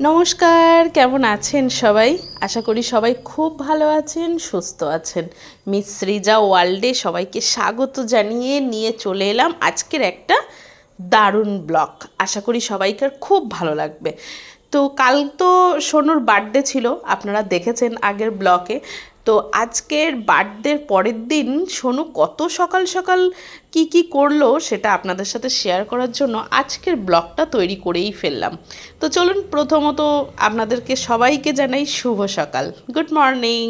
নমস্কার, কেমন আছেন সবাই? আশা করি সবাই খুব ভালো আছেন, সুস্থ আছেন। মিস সৃজা ওয়ার্ল্ডে সবাইকে স্বাগত জানিয়ে নিয়ে চলে এলাম আজকের একটা দারুণ ব্লক আশা করি সবাইকার খুব ভালো লাগবে। তো কাল তো সোনুর বার্থডে ছিল, আপনারা দেখেছেন আগের ব্লকে তো আজকের বার্থডের পরের দিন সোনু কত সকাল সকাল কি কি করল সেটা আপনাদের সাথে শেয়ার করার জন্য আজকের ব্লগটা তৈরি করেই ফেললাম। তো চলুন প্রথমত আপনাদেরকে সবাইকে জানাই শুভ সকাল। গুড মর্নিং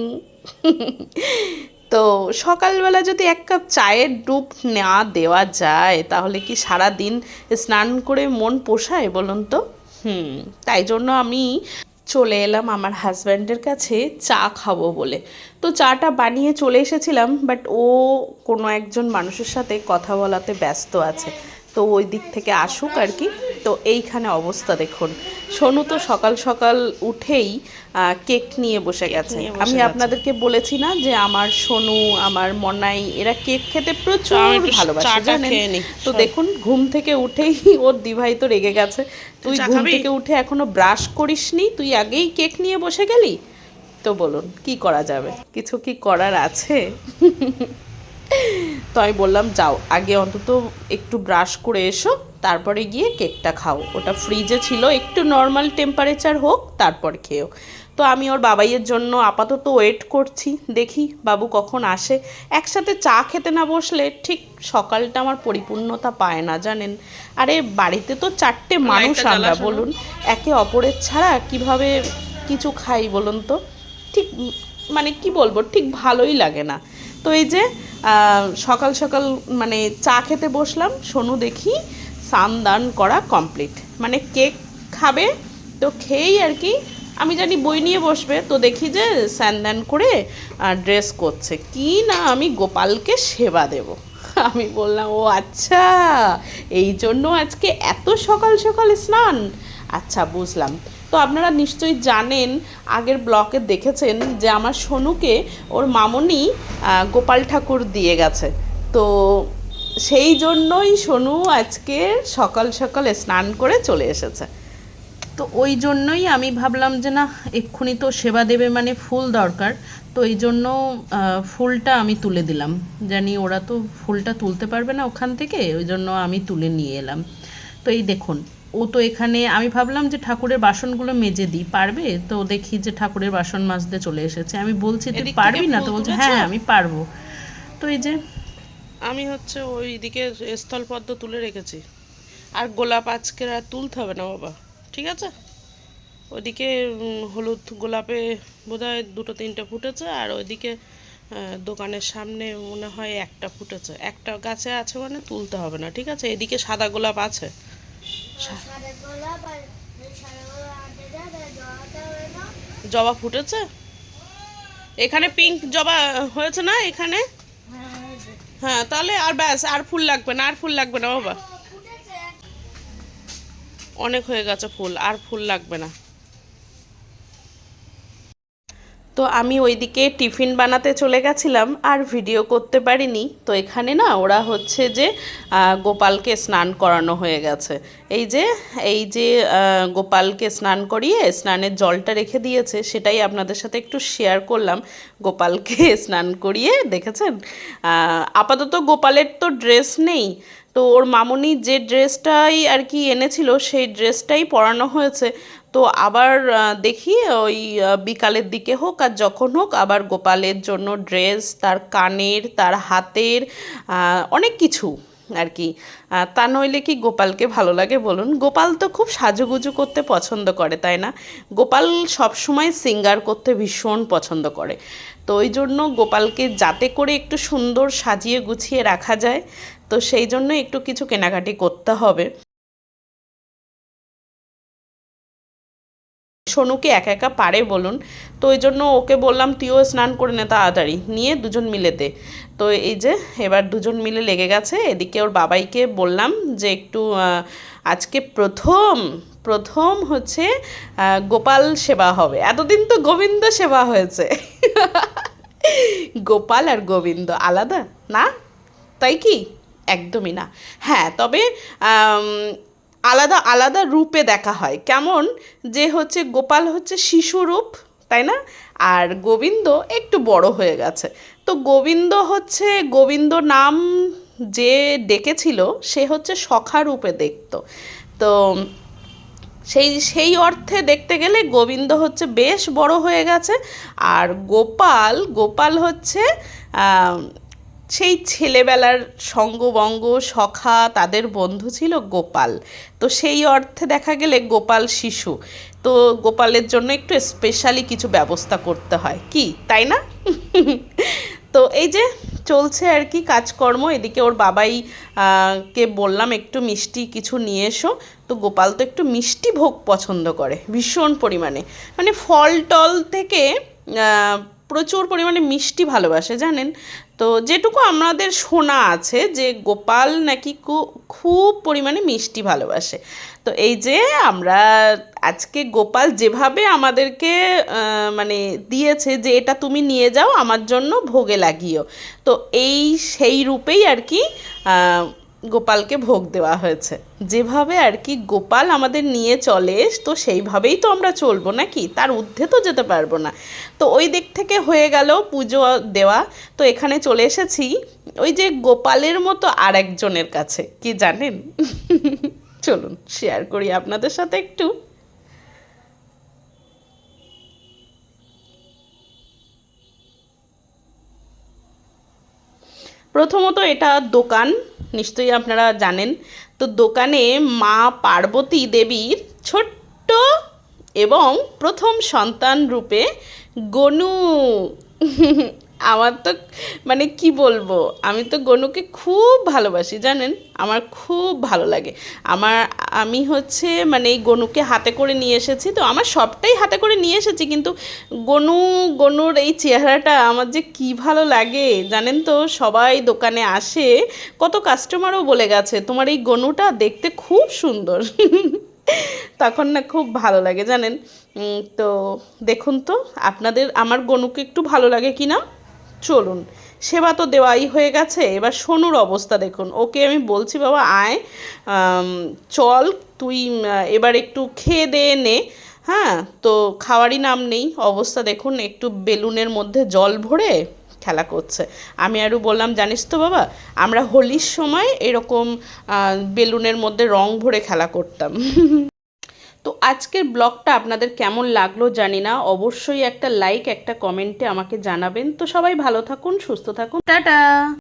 তো সকালবেলা যদি এক কাপ চায়ের ডুব না দেওয়া যায়, তাহলে কি সারা দিন স্নান করে মন পোষায় বলুন তো? হুম, তাই জন্য আমি চলে এলাম আমার হাজব্যান্ডের কাছে চা খাব বলে। তো চাটা বানিয়ে চলে এসেছিলাম বাট ও কোনো একজন মানুষের সাথে কথা বলাতে ব্যস্ত আছে। তো ওই দিক থেকে আসুক আর কি। তো এইখানে অবস্থা দেখুন। সোনু তো সকাল সকাল উঠেই কেক নিয়ে বসে গেছে। আমি আপনাদেরকে বলেছি না যে আমার সোনু আমার মনাই এরা কেক খেতে প্রচুর ভালোবাসে জানেন? তো দেখুন ঘুম থেকে উঠেই ওর দিভাই তো রেগে গেছে। তুই ঘুম থেকে উঠে এখনও ব্রাশ করিসনি? তুই আগেই কেক নিয়ে বসে গেলি? তো বলুন কি করা যাবে? কিছু কি করার আছে? তো আমি বললাম যাও আগে অন্তত একটু ব্রাশ করে এসো তারপরে গিয়ে কেকটা খাও। ওটা ফ্রিজে ছিল একটু নর্মাল টেম্পারেচার হোক তারপর খেও তো আমি ওর বাবাইয়ের জন্য আপাতত ওয়েট করছি দেখি বাবু কখন আসে। একসাথে চা খেতে না বসলে ঠিক সকালটা আমার পরিপূর্ণতা পায় না জানেন? আরে বাড়িতে তো চারটে মানুষ আমরা বলুন। একে অপরের ছাড়া কীভাবে কিছু খাই বলুন তো? ঠিক মানে কি বলব ঠিক ভালোই লাগে না। তো এই যে সকাল সকাল মানে চা খেতে বসলাম, সোনু দেখি সান করা কমপ্লিট মানে কেক খাবে, তো খেয়েই আর কি, আমি জানি বই নিয়ে বসবে, তো দেখি যে স্যান করে ড্রেস করছে। কি না আমি গোপালকে সেবা দেব? আমি বললাম, ও আচ্ছা এই জন্য আজকে এত সকাল সকাল স্নান? আচ্ছা বুঝলাম। তো আপনারা নিশ্চয়ই জানেন, আগের ব্লকে দেখেছেন যে আমার সোনুকে ওর মামনি গোপাল ঠাকুর দিয়ে গেছে। তো সেই জন্যই সোনু আজকে সকাল সকাল স্নান করে চলে এসেছে। তো ওই জন্যই আমি ভাবলাম যে না, এক্ষুনি তো সেবা দেবে মানে ফুল দরকার। তো এই জন্য ফুলটা আমি তুলে দিলাম। জানি ওরা তো ফুলটা তুলতে পারবে না ওখান থেকে, ওই জন্য আমি তুলে নিয়ে এলাম। তো এই দেখুন ও তো এখানে আমি ভাবলাম যে ঠাকুরের বাসনগুলো মেজে দিই পারবে? তো দেখি যে ঠাকুরের বাসন মাজতে চলে এসেছে। আমি বলছি তুই পারবি না? তো বলছে হ্যাঁ আমি পারব। তো এই যে আমি হচ্ছে ওই দিকে স্থলপদ্ম তুলে রেখেছি। আর গোলাপ আজকের আর তুলতে হবে না বাবা ঠিক আছে? ওইদিকে হলুদ গোলাপে বোধহয় দুটো তিনটে ফুটেছে আর ওইদিকে দোকানের সামনে মনে হয় একটা ফুটেছে। একটা গাছে আছে মানে তুলতে হবে না ঠিক আছে? এদিকে সাদা গোলাপ আছে। জবা ফুটেছে? এখানে পিঙ্ক জবা হয়েছে না এখানে? হ্যাঁ তাহলে আর ব্যাস, আর ফুল লাগবে না, আর ফুল লাগবে না, বাবা। অনেক হয়ে গেছে ফুল, আর ফুল লাগবে না। তো আমি ওইদিকে টিফিন বানাতে চলে গেছিলাম আর ভিডিও করতে পারিনি। তো এখানে না ওরা হচ্ছে যে গোপালকে স্নান করানো হয়ে গেছে। এই যে এই যে গোপালকে স্নান করিয়ে স্নানের জলটা রেখে দিয়েছে, সেটাই আপনাদের সাথে একটু শেয়ার করলাম। গোপালকে স্নান করিয়ে, দেখেছেন? আপাতত গোপালের তো ড্রেস নেই। তো ওর মামনি যে ড্রেসটাই আর কি এনেছিল, সেই ড্রেসটাই পরানো হয়েছে। তো আবার দেখি ওই বিকালের দিকে হোক আর যখন হোক আবার গোপালের জন্য ড্রেস, তার কানের, তার হাতের অনেক কিছু আর কি। তা নইলে কি গোপালকে ভালো লাগে বলুন? গোপাল তো খুব সাজুগুজু করতে পছন্দ করে, তাই না? গোপাল সবসময় সিঙ্গার করতে ভীষণ পছন্দ করে। তো ওই জন্য গোপালকে যাতে করে একটু সুন্দর সাজিয়ে গুছিয়ে রাখা যায়, তো সেই জন্য একটু কিছু কেনাকাটি করতে হবে। সোনুকে একা একা পারে বলুন। তো ওই জন্য ওকে বললাম, তুইও স্নান করে নে তাড়াতাড়ি, নিয়ে দুজন মিলে দে তো এই যে, এবার দুজন মিলে লেগে গেছে। এদিকে ওর বাবাইকে বললাম যে, একটু আজকে প্রথম প্রথম হচ্ছে গোপাল সেবা হবে। এতদিন তো গোবিন্দ সেবা হয়েছে। গোপাল আর গোবিন্দ আলাদা? না? তাই কি? একদমই না। হ্যাঁ তবে আলাদা আলাদা রূপে দেখা হয়। কেমন? যে হচ্ছে গোপাল হচ্ছে শিশু রূপ তাই না? আর গোবিন্দ একটু বড় হয়ে গেছে। তো গোবিন্দ হচ্ছে, গোবিন্দ নাম যে ডেকেছিল, সে হচ্ছে সখা রূপে দেখতো। তো সেই সেই অর্থে দেখতে গেলে গোবিন্দ হচ্ছে বেশ বড় হয়ে গেছে। আর গোপাল গোপাল হচ্ছে সেই ছেলেবেলার সঙ্গবঙ্গ, সখা, তাদের বন্ধু ছিল গোপাল। তো সেই অর্থে দেখা গেলে গোপাল শিশু। তো গোপালের জন্য একটু স্পেশালি কিছু ব্যবস্থা করতে হয়। কি, তাই না? তো এই যে চলছে আর কি কাজকর্ম, এদিকে ওর বাবাই কে বললাম একটু মিষ্টি কিছু নিয়ে এসো। তো গোপাল তো একটু মিষ্টি ভোগ পছন্দ করে, ভীষণ পরিমাণে। মানে ফল টল থেকে প্রচুর পরিমাণে মিষ্টি ভালোবাসে, জানেন? তো যেটুকু আমাদের শোনা আছে যে গোপাল নাকি খুব পরিমাণে মিষ্টি ভালোবাসে। তো এই যে আমরা আজকে গোপাল যেভাবে আমাদেরকে মানে দিয়েছে যে এটা তুমি নিয়ে যাও, আমার জন্য ভোগে লাগিও। তো এই সেই রূপেই আর কি গোপালকে ভোগ দেওয়া হয়েছে। যেভাবে আর কি গোপাল আমাদের নিয়ে চলে তো সেইভাবেই তো আমরা চলবো নাকি? তার ঊর্ধ্বে তো যেতে পারব না। তো ওই দিক থেকে হয়ে গেল পুজো দেওয়া। তো এখানে চলে এসেছি ওই যে গোপালের মতো আর একজনের কাছে। কি জানেন? চলুন শেয়ার করি আপনাদের সাথে একটু। প্রথমত এটা দোকান। নিশ্চয়ই আপনারা জানেন। তো দোকানে মা পার্বতী দেবীর ছোট্ট এবং প্রথম সন্তান রূপে গনু। আমার তো মানে কি বলব, আমি তো গনুকে খুব ভালোবাসি, জানেন? আমার খুব ভালো লাগে। আমার, আমি হচ্ছে মানে এই গনুকে হাতে করে নিয়ে এসেছি, তো আমার সবটাই হাতে করে নিয়ে এসেছি, কিন্তু গনু, গনুর এই চেহারাটা আমার যে কি ভালো লাগে, জানেন তো? সবাই দোকানে আসে, কত কাস্টমারও বলে গেছে, তোমার এই গনুটা দেখতে খুব সুন্দর। তখন না খুব ভালো লাগে, জানেন? তো দেখুন তো, আপনাদের, আমার গনুকে একটু ভালো লাগে কি না? চলুন, সেবা তো দেওয়াই হয়ে গেছে। এবার সোনুর অবস্থা দেখুন। ওকে আমি বলছি, বাবা, আয়। চল, তুই এবার একটু খেয়ে দে, নে। হ্যাঁ তো খাওয়ারই নাম নেই। অবস্থা দেখুন, একটু বেলুনের মধ্যে জল ভরে খেলা করছে। আমি আরও বললাম, জানিস তো বাবা, আমরা হোলির সময় এরকম বেলুনের মধ্যে রং ভরে খেলা করতাম। তো আজকের ব্লগটা আপনাদের কেমন লাগল জানি না। অবশ্যই একটা লাইক একটা কমেন্টে আমাকে জানাবেন। তো সবাই ভালো থাকুন, সুস্থ থাকুন। টাটা!